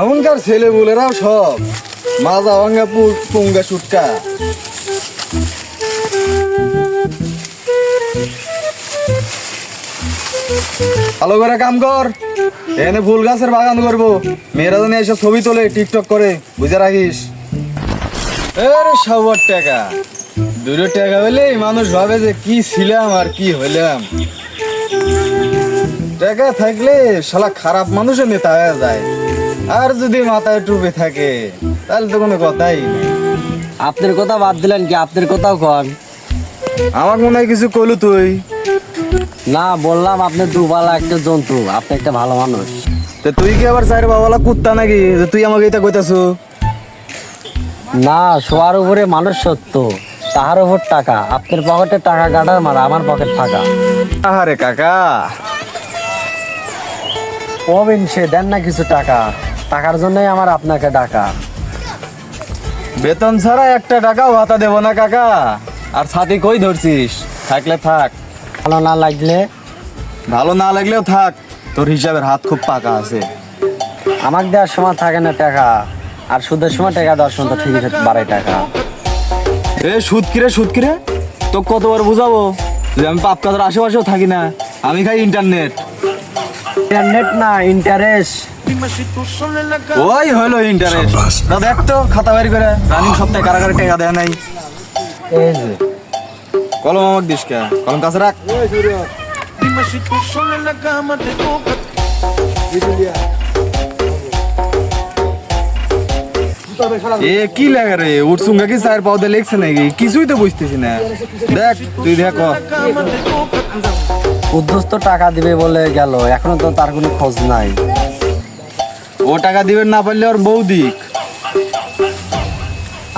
এমনকার ছেলে বলেরাও সব মাজা ভাঙ্গা পুঙ্গা সুটকা। ভালো করে কাম কর। এখানে ফুল গাছের বাগান করব। মেয়েরা জানি এসে ছবি তোলে, টিকটক করে। বুঝে রাখিস? আরে সবার টাকা। দুটো টাকা হলে মানুষ ভাবে যে কি ছিলাম আর কি হইলাম। টাকা থাকলে শালা খারাপ মানুষের নেতা হয়ে যায়। আর যদি মাথায় টুপে থাকে তাহলে তো কোনো কথাই নেই। আপনার কথা বাদ দিলেন কি? আপনার কথাও কন। আমার মনে হয় কিছু কলু তুই। না বললাম আপনি দুবালা একটা জন্তু আপনি একটা ভালো মানুষ। তো তুই কি আবার চার বাবালা কুত্তা নাকি? যে তুই আমাকে এটা কইতাছু। না শোয়ার উপরে মানুষ সত্য। তাহার উপর টাকা আপনার পকেটে টাকা কাটার মারা আমার পকেট ফাঁকা। আহারে কাকা। কবেন সে দেন না কিছু টাকা। টাকার জন্যই আমার আপনাকে ডাকা। বেতন ছাড়া একটা টাকাও ভাতা দেবো না কাকা। আর ছাতি কই ধরছিস? থাকলে থাক। ভালো না লাগলে? ভালো না লাগলেও থাক। তোর হিসাবের হাত খুব পাকা আছে। আমাকে দেওয়ার সময় থাকে না টাকা। আর সুদের সময় টাকা দেওয়ার সময় তো থাকে বাড়াই টাকা। এ সুদ কিরে সুদ কিরে? তো কতবার বুঝাবো? যে আমি পাপ কাজের আশেপাশেও থাকি না। আমি খাই ইন্টারনেট ইন্টারনেট না ইন্টারেস্ট ওই হলো ইন্টারেস্ট না দেখ তো খাতা বাড়ি করে। রানিং সপ্তাহে কারাগারে টাকা দেয় নাই। এই যে। কলম আমাকে দিস কে? কলম কাছে রাখ। এ কি লাগে রে? উঠছুঙ্গা কি? চায়ের পাউদে লেগছে নাকি? কিছুই তো বুঝতেছি না। দেখ তুই দেখ. উদ্ধস্ত টাকা দিবে বলে গেল। এখনও তো তার কোনো খোঁজ নাই। ও টাকা দিবেন না পারলে ওর বউ দিক।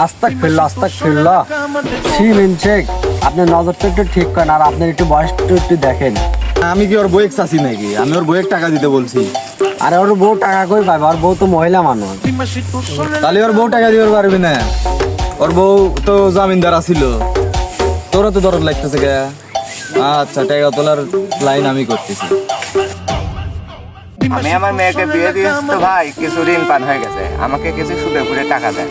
আস্তাক ফিরল আস্তাক ফিরল। সি মিনচেক আপনি নজরটা একটু ঠিক করেন আর আপনার একটু বয়সটা একটু দেখেন। আমি কি ওর বউয়ের চাষি নাকি? আমি ওর বউয়ের টাকা দিতে বলছি। আরে ওর বউ টাকা কই পাবে? ওর বউ তো মহিলা মানুষ। তাহলে ওর বউ টাকা দিতে পারবি না? ওর বউ তো জামিনদার আছিল। তোরও তো দরদ লাগতেছে কে আচ্ছা টাকা তোলার লাইন আমি করতেছি। আমি আমার মেয়েকে বিয়ে দিয়েছি তো ভাই কিছু ঋণ পান হয়ে গেছে। আমাকে কিছু সুদে ঘুরে টাকা দেয়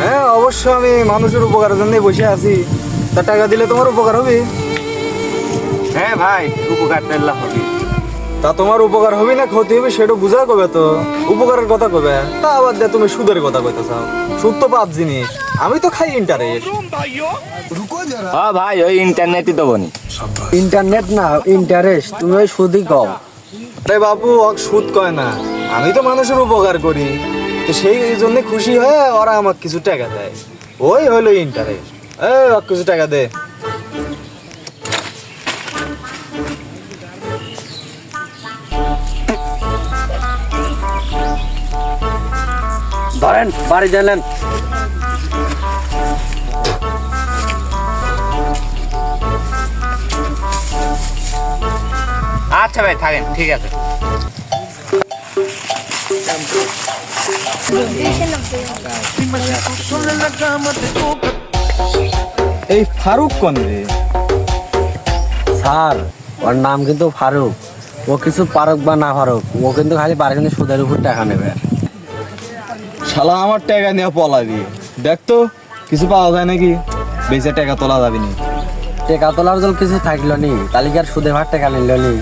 হ্যাঁ অবশ্য আমি মানুষের উপকারের জন্যই বসে আছি। তা টাকা দিলে তোমার উপকার হবে? হ্যাঁ ভাই উপকার পেল্লা হবে তা তোমার উপকার হবে না ক্ষতি হবে সেটা বুঝা কবে তো? উপকারের কথা কবে? তা আবার দে তুমি সুদের কথা কইতে চাও। সুদ তো পাপ জিনিস। আমি তো খাই ইন্টারেস্ট হ্যাঁ ভাই ওই ইন্টারনেটই দেবো নি ইন্টারনেট না ইন্টারেস্ট তুমি ওই সুদই কও। আরে বাবু ওক সুদ কয় না। আমি তো মানুষের উপকার করি। তো সেই জন্য খুশি হয়ে ওরা আমাকে কিছু টাকা দেয়। ওই হলো ইন্টারেস্ট এ ওক কিছু টাকা দে। ধরেন বাড়ি গেলেন আচ্ছা ভাই থাকেন ঠিক আছে. এই ফারুক কোন রে? স্যার ওর নাম কিন্তু ফারুক। ও কিছু পারুক বা না পারুক ও কিন্তু খালি পারে কিন্তু সুদের উপর টাকা নেবে। শালা আমার টাকা নিয়ে পলাবি দেখ তো কিছু পাওয়া যায় নাকি? বেঁচে টাকা তোলা যাবে না টাকা তোলার জন্য কিছু থাকল নি তালিকার সুদের ভার টাকা নিল নি।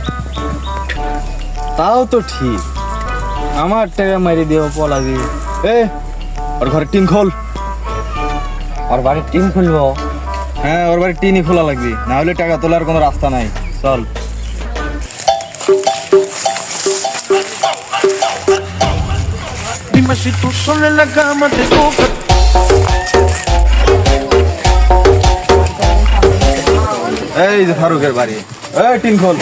তাও তো ঠিক। আমার টাকা মারি দিও পলাবি এ ওর ঘরে টিন খোল। ওর বাড়ির টিন খুলবো? হ্যাঁ ওর বাড়ি টিনই খোলা লাগবে। না হলে টাকা তোলার কোনো রাস্তা নাই। চল। Dime si tú sola en la cama te toca. এই যে ফারুকের বাড়ি। এই টিন খোল।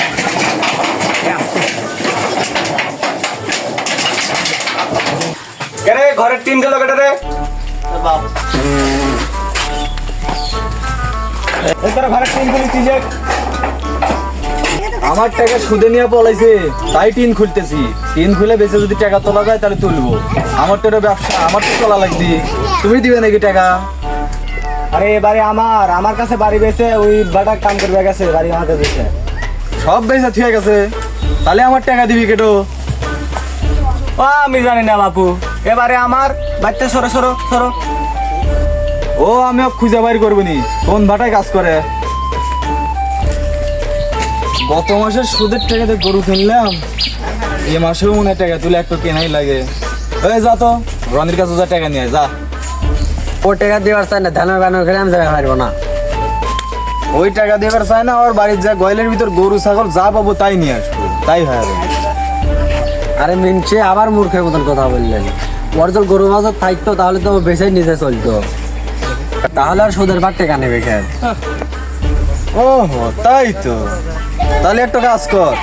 কেরে, ঘরের টিন গেল কেটে রে তোর ঘরে টিন খুলেছি যে? আমার টাকা সুদে নিয়ে পলাইছে, তাই টিন খুলতেছি। টিন খুলে বেঁচে যদি টাকা তোলা যায় তাহলে তুলবো। আমার তো ব্যবসা আমার তো তোলা লাগবে। তুমি দিবে নাকি টাকা? আরে এবারে আমার আমার কাছে বাড়ি বেছে ওই বাটা কাম করবে গেছে বাড়ি আমাকে বেছে। সব বেচা ঠিক গেছে। তাহলে আমার টাকা দিবি কেটো? ও আমি জানি না বাপু। এবারে আমার বাচ্চা সরো সরো সরো। ও আমি খুঁজে বাইর করব নি। কোন ভাটায় কাজ করে? গত মাসের সুদের টাকাতে গরু কিনলাম। এ মাসেও মনে হয় টাকা তুলে একটু কেনাই লাগে। এই যা তো রনির কাছে যা টাকা নিয়ে যা। ও টাকা দেওয়ার চাই না ধানের বানানো খেলে আমি যাবে পারব না। ওই টাকা দেবার চায় না ওর বাড়ির যা গয়লের ভিতর গরু ছাগল যা পাবো তাই নিয়ে আসব তাই হয় আরে মিনছে আবার মূর্খের মতন কথা বললেন ওর যদি গরু মাছ থাকতো তাহলে তো ও বেঁচেই নিজে চলতো। তাহলে আর সুদের বার টাকা নেবে খেয়ে ও তাই তো। তাহলে একটা কাজ কর।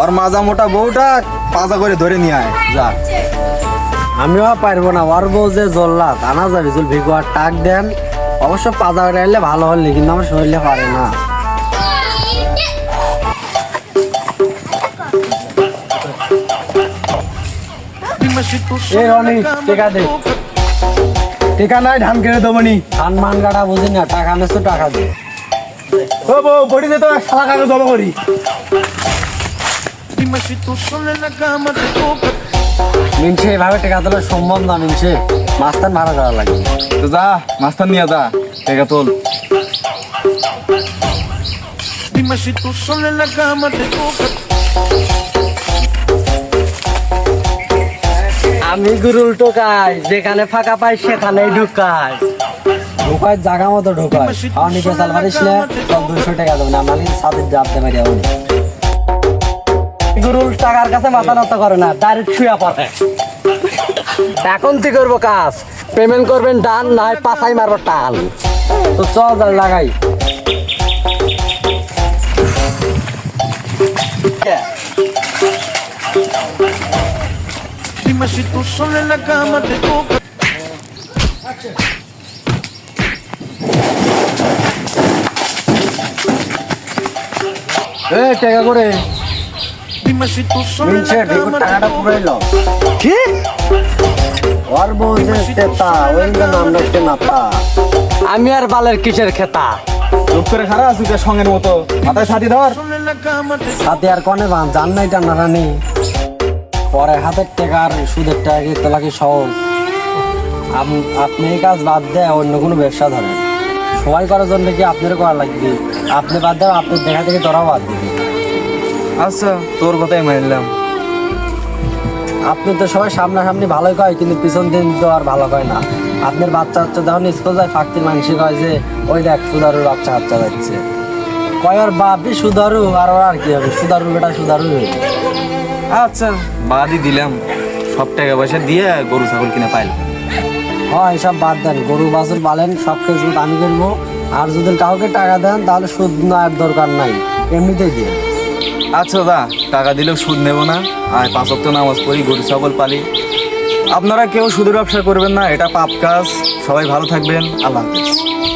ওর মাজা মোটা বউটা পাজা করে ধরে নিয়ে আয় যা। আমিও পারব না ওর বউ যে জল্লাত আনা যাবে জল ভিগু আর টাক দেন। অবশ্য পাজা করে আনলে ভালো হলে কিন্তু আমার শরীরে পারে না. টিকা নাই ধান কিনে দেবো নি। ধান মান কাটা বুঝি না টাকা নেছো টাকা দে। ও বউ বড়ি দে তো শালা কাগজ জমা করি। মিনছে এভাবে টাকা তোলা সম্ভব না মিনছে। মাস্তান ভাড়া করা লাগে তো যা মাস্টার নিয়ে যা টাকা তোল। Dime si tú solo en la cama te toca. আমি গুরুল টোকাই যেখানে ফাঁকা পাই সেখানেই ঢুকাই। ঢুকাই জাগা মতো ঢুকাই। চাল পারিস না সব দুশো টাকা দেবেন আমার সাথে ডাবতে পারি এমনি গুরুল টাকার কাছে মাথা নত করে না ডাইরেক্ট শুয়ে পড়ে। এখন কি করব কাজ? পেমেন্ট করবেন ডান না হয় মারবো টান। তো চল লাগাই। Dime si tú solo en la cama টাকাটা. পুরাইল কি? ওর বউ যে ওই নাতা আমি আর বালের কিসের খেতা? চুপ করে খারাপ আছিস তোর সঙ্গের মতো। মাথায় ছাতি ধর। সাথে আর কনে বান জান নাই টানা রানি। পরে হাতের টাকা আর সুদের টাকা কি তোলা কি সহজ। আপ- আপনি এই কাজ বাদ দেয় অন্য কোনো ব্যবসা ধরেন। সবাই করার জন্য কি আপনারও করা লাগবে? আপনি বাদ দেন আপনার দেখা থেকে তোরাও বাদ দিবি। আচ্ছা তোর কথাই মানলাম। আপনি তো সবাই সামনাসামনি ভালোই কয় কিন্তু পিছন দিন তো আর ভালো কয় না। আপনার বাচ্চা হচ্ছে যখন স্কুল যায় ফাঁকতির মানুষই কয় যে ওই দেখ সুদারুর বাচ্চা কাচ্চা যাচ্ছে কয় ওর বাপই সুদারু আর ওর আর কি হবে? সুদারু বেটা সুদারু। আচ্ছা বাদই দিলাম। সব টাকা পয়সা দিয়ে গরু ছাগল কিনে পাইলাম হয় এসব বাদ দেন। গরু বাছুর পালেন সব কিছু আমি কিনবো। আর যদি কাউকে টাকা দেন তাহলে সুদ নেওয়ার দরকার নাই। এমনিতেই দিয়ে। আচ্ছা দা, টাকা দিলেও সুদ নেব না। আর পাঁচ অক্ট নামাজ পড়ি, গরু, ছাগল পালি। আপনারা কেউ সুদের ব্যবসা করবেন না, এটা পাপ কাজ। সবাই ভালো থাকবেন। আল্লাহ হাফিজ।